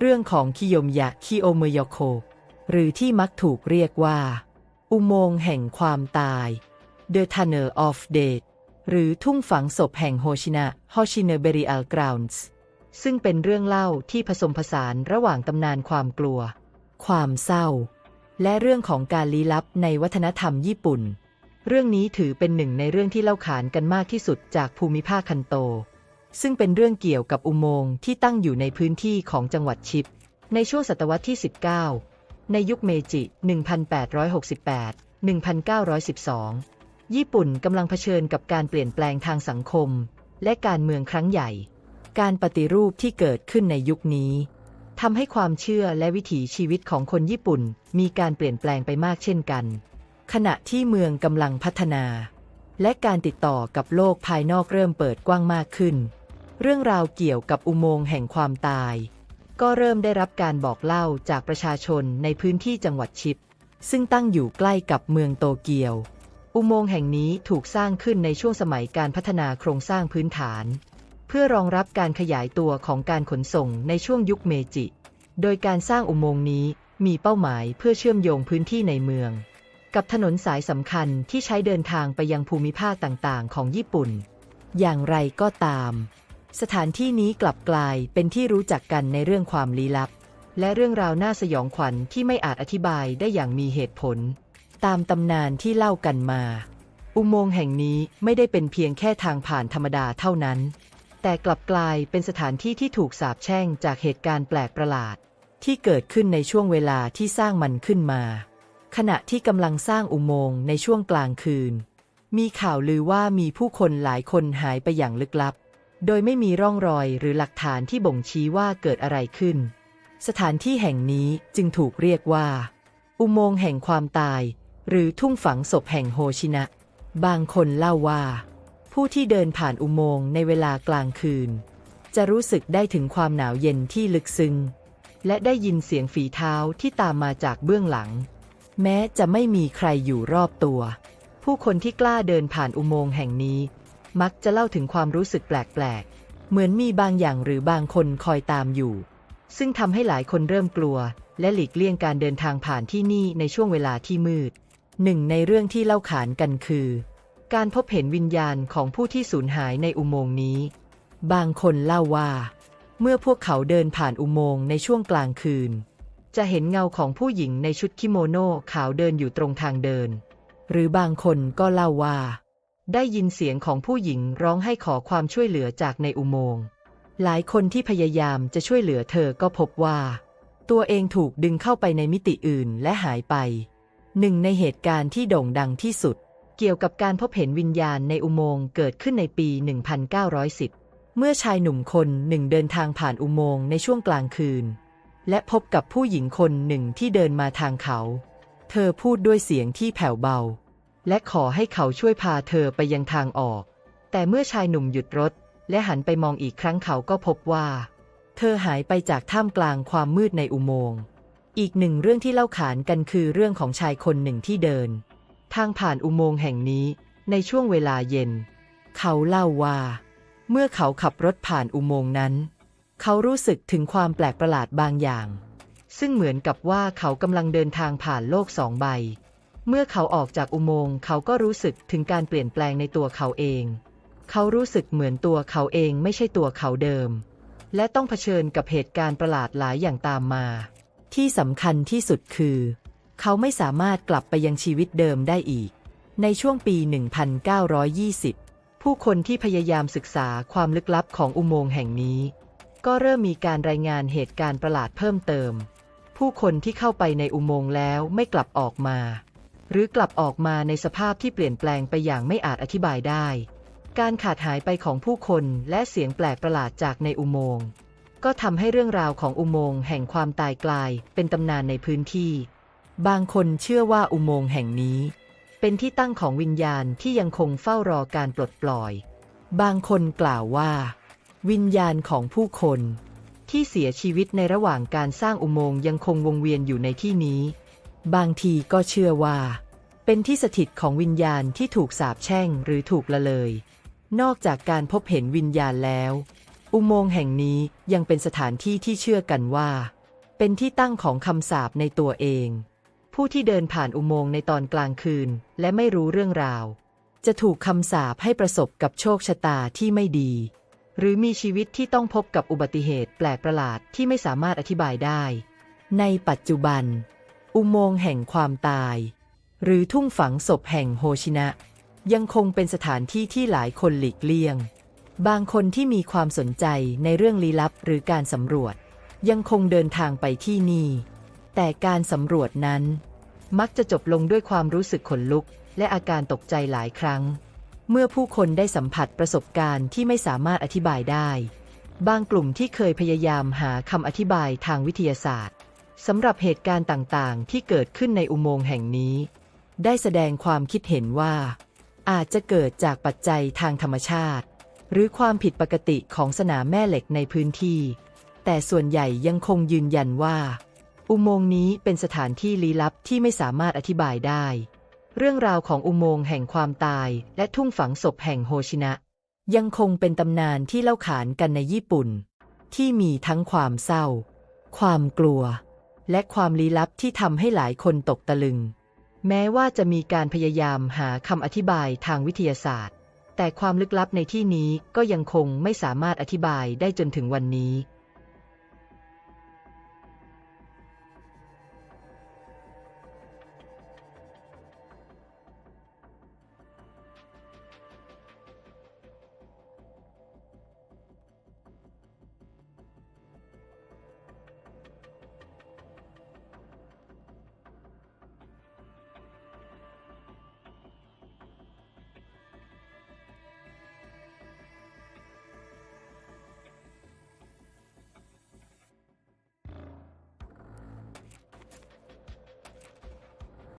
เรื่องของคิโยมยะคิโอเมยโค หรือที่มักถูกเรียกว่า อุโมงค์แห่งความตาย The Tunnel of Death หรือทุ่งฝังศพแห่งโฮชินะ h o s h i n a Burial Grounds ซึ่งเป็นเรื่องเล่าที่ผสมผสานระหว่างตำนานความกลัว ความเศร้า และเรื่องของการลี้ลับในวัฒนธรรมญี่ปุ่น เรื่องนี้ถือเป็นหนึ่งในเรื่องที่เล่าขานกันมากที่สุดจากภูมิภาคคันโต ซึ่งเป็นเรื่องเกี่ยวกับอุโมงค์ที่ตั้งอยู่ในพื้นที่ของจังหวัดชิป ในช่วงศตวรรษที่ 19 ในยุคเมจิ 1868 1912 ญี่ปุ่นกำลังเผชิญกับการเปลี่ยนแปลงทางสังคม และการเมืองครั้งใหญ่ การปฏิรูปที่เกิดขึ้นในยุคนี้ทำให้ความเชื่อและวิถีชีวิตของคนญี่ปุ่นมีการเปลี่ยนแปลงไปมากเช่นกัน ขณะที่เมืองกำลังพัฒนา และการติดต่อกับโลกภายนอกเริ่มเปิดกว้างมากขึ้น เรื่องราวเกี่ยวกับอุโมงค์แห่งความตาย ก็เริ่มได้รับการบอกเล่าจากประชาชนในพื้นที่จังหวัดชิป ซึ่งตั้งอยู่ใกล้กับเมืองโตเกียว อุโมงค์แห่งนี้ถูกสร้างขึ้นในช่วงสมัยการพัฒนาโครงสร้างพื้นฐาน เพื่อรองรับการขยายตัวของการขนส่งในช่วงยุคเมจิ โดยการสร้างอุโมงค์นี้มีเป้าหมายเพื่อเชื่อมโยงพื้นที่ในเมือง กับถนนสายสำคัญที่ใช้เดินทางไปยังภูมิภาคต่างๆ ของญี่ปุ่น อย่างไรก็ตาม สถานที่นี้กลับกลายเป็นที่รู้จักกันในเรื่องความลี้ลับ และเรื่องราวน่าสยองขวัญที่ไม่อาจอธิบายได้อย่างมีเหตุผล ตามตำนานที่เล่ากันมา อุโมงค์แห่งนี้ไม่ได้เป็นเพียงแค่ทางผ่านธรรมดาเท่านั้น แต่กลับกลายเป็นสถานที่ที่ถูกสาปแช่งจากเหตุการณ์แปลกประหลาด ที่เกิดขึ้นในช่วงเวลาที่สร้างมันขึ้นมา ขณะที่กำลังสร้างอุโมงค์ในช่วงกลางคืน มีข่าวลือว่ามีผู้คนหลายคนหายไปอย่างลึกลับ โดยไม่มีร่องรอยหรือหลักฐานที่บ่งชี้ว่าเกิดอะไรขึ้น สถานที่แห่งนี้จึงถูกเรียกว่า อุโมงค์แห่งความตาย หรือทุ่งฝังศพแห่งโฮชินะ บางคนเล่าว่า ผู้ที่เดินผ่านอุโมงค์ในเวลากลางคืน จะรู้สึกได้ถึงความหนาวเย็นที่ลึกซึ้งและได้ยินเสียงฝีเท้าที่ตามมาจากเบื้องหลัง แม้จะไม่มีใครอยู่รอบตัว ผู้คนที่กล้าเดินผ่านอุโมงค์แห่งนี้ มักจะเล่าถึงความรู้สึกแปลกๆ เหมือนมีบางอย่างหรือบางคนคอยตามอยู่ ซึ่งทำให้หลายคนเริ่มกลัว และหลีกเลี่ยงการเดินทางผ่านที่นี่ในช่วงเวลาที่มืด หนึ่งในเรื่องที่เล่าขานกันคือ การพบเห็นวิญญาณของผู้ที่สูญหายในอุโมงค์นี้ บางคนเล่าว่า เมื่อพวกเขาเดินผ่านอุโมงค์ในช่วงกลางคืน จะเห็นเงาของผู้หญิงในชุดคิโมโนขาวเดินอยู่ตรงทางเดิน หรือบางคนก็เล่าว่า ได้ยินเสียงของผู้หญิงร้องให้ขอความช่วยเหลือจากในอุโมงค์ หลายคนที่พยายามจะช่วยเหลือเธอก็พบว่า ตัวเองถูกดึงเข้าไปในมิติอื่นและหายไป หนึ่งในเหตุการณ์ที่โด่งดังที่สุด เกี่ยวกับการพบเห็นวิญญาณในอุโมงค์เกิดขึ้นในปี 1910 เมื่อชายหนุ่มคนหนึ่งเดินทางผ่านอุโมงค์ในช่วงกลางคืน และพบกับผู้หญิงคนหนึ่งที่เดินมาทางเขา เธอพูดด้วยเสียงที่แผ่วเบา และขอให้เขาช่วยพาเธอไปยังทางออก แต่เมื่อชายหนุ่มหยุดรถ และหันไปมองอีกครั้งเขาก็พบว่า เธอหายไปจากท่ามกลางความมืดในอุโมงค์ อีกหนึ่งเรื่องที่เล่าขานกันคือเรื่องของชายคนหนึ่งที่เดิน ทางผ่านอุโมงค์แห่งนี้ในช่วงเวลาเย็น เขาเล่าว่า เมื่อเขาขับรถผ่านอุโมงค์นั้น เขารู้สึกถึงความแปลกประหลาดบางอย่าง ซึ่งเหมือนกับว่าเขากำลังเดินทางผ่านโลกสองใบ เมื่อเขาออกจากอุโมงค์เขาก็รู้สึกถึงการเปลี่ยนแปลงในตัวเขาเอง เขารู้สึกเหมือนตัวเขาเองไม่ใช่ตัวเขาเดิม และต้องเผชิญกับเหตุการณ์ประหลาดหลายอย่างตามมา ที่สำคัญที่สุดคือ เขาไม่สามารถกลับไปยังชีวิตเดิมได้อีก ในช่วงปี 1920 ผู้คนที่พยายามศึกษาความลึกลับของอุโมงค์แห่งนี้ ก็เริ่มมีการรายงานเหตุการณ์ประหลาดเพิ่มเติม ผู้คนที่เข้าไปในอุโมงค์แล้วไม่กลับออกมา หรือกลับออกมาในสภาพที่เปลี่ยนแปลงไปอย่างไม่อาจอธิบายได้ การขาดหายไปของผู้คนและเสียงแปลกประหลาดจากในอุโมงค์ก็ทำให้เรื่องราวของอุโมงค์แห่งความตายกลายเป็นตำนานในพื้นที่ บางคนเชื่อว่าอุโมงค์แห่งนี้ เป็นที่ตั้งของวิญญาณที่ยังคงเฝ้ารอการปลดปล่อย บางคนกล่าวว่า วิญญาณของผู้คน ที่เสียชีวิตในระหว่างการสร้างอุโมงค์ยังคงวงเวียนอยู่ในที่นี้ บางทีก็เชื่อว่า เป็นที่สถิตของวิญญาณที่ถูกสาปแช่งหรือถูกละเลย นอกจากการพบเห็นวิญญาณแล้ว อุโมงค์แห่งนี้ยังเป็นสถานที่ที่เชื่อกันว่า เป็นที่ตั้งของคำสาปในตัวเอง ผู้ที่เดินผ่านอุโมงค์ในตอนกลางคืนและไม่รู้เรื่องราว จะถูกคำสาปให้ประสบกับโชคชะตาที่ไม่ดี หรือมีชีวิตที่ต้องพบกับอุบัติเหตุแปลกประหลาดที่ไม่สามารถอธิบายได้ ในปัจจุบัน อุโมงค์แห่งความตาย หรือทุ่งฝังศพแห่งโฮชินะ ยังคงเป็นสถานที่ที่หลายคนหลีกเลี่ยง บางคนที่มีความสนใจในเรื่องลี้ลับหรือการสำรวจ ยังคงเดินทางไปที่นี่ แต่การสำรวจนั้น มักจะจบลงด้วยความรู้สึกขนลุก และอาการตกใจหลายครั้ง เมื่อผู้คนได้สัมผัสประสบการณ์ที่ไม่สามารถอธิบายได้ บางกลุ่มที่เคยพยายามหาคำอธิบายทางวิทยาศาสตร์ สำหรับเหตุการณ์ต่างๆ ที่เกิดขึ้นในอุโมงค์แห่งนี้ ได้แสดงความคิดเห็นว่า อาจจะเกิดจากปัจจัยทางธรรมชาติ หรือความผิดปกติของสนามแม่เหล็กในพื้นที่ แต่ส่วนใหญ่ยังคงยืนยันว่า อุโมงค์นี้เป็นสถานที่ลี้ลับที่ไม่สามารถอธิบายได้ เรื่องราวของอุโมงค์แห่งความตายและทุ่งฝังศพแห่งโฮชินะ ยังคงเป็นตำนานที่เล่าขานกันในญี่ปุ่น ที่มีทั้งความเศร้า ความกลัว และความลี้ลับที่ทำให้หลายคนตกตะลึง แม้ว่าจะมีการพยายามหาคำอธิบายทางวิทยาศาสตร์ แต่ความลึกลับในที่นี้ก็ยังคงไม่สามารถอธิบายได้จนถึงวันนี้